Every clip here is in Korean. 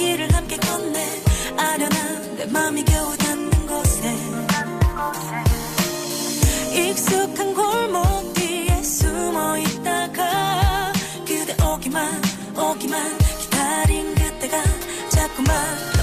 길을 함께 걷네. 아련한 내 맘이 겨우 닿는 곳에. 익숙한 골목 뒤에 숨어 있다가 그대 오기만 오기만 기다린 그때가 자꾸만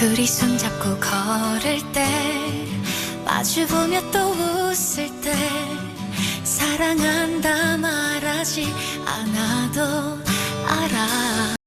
둘이 손잡고 걸을 때 마주보며 또 웃을 때 사랑한다 말하지 않아도 알아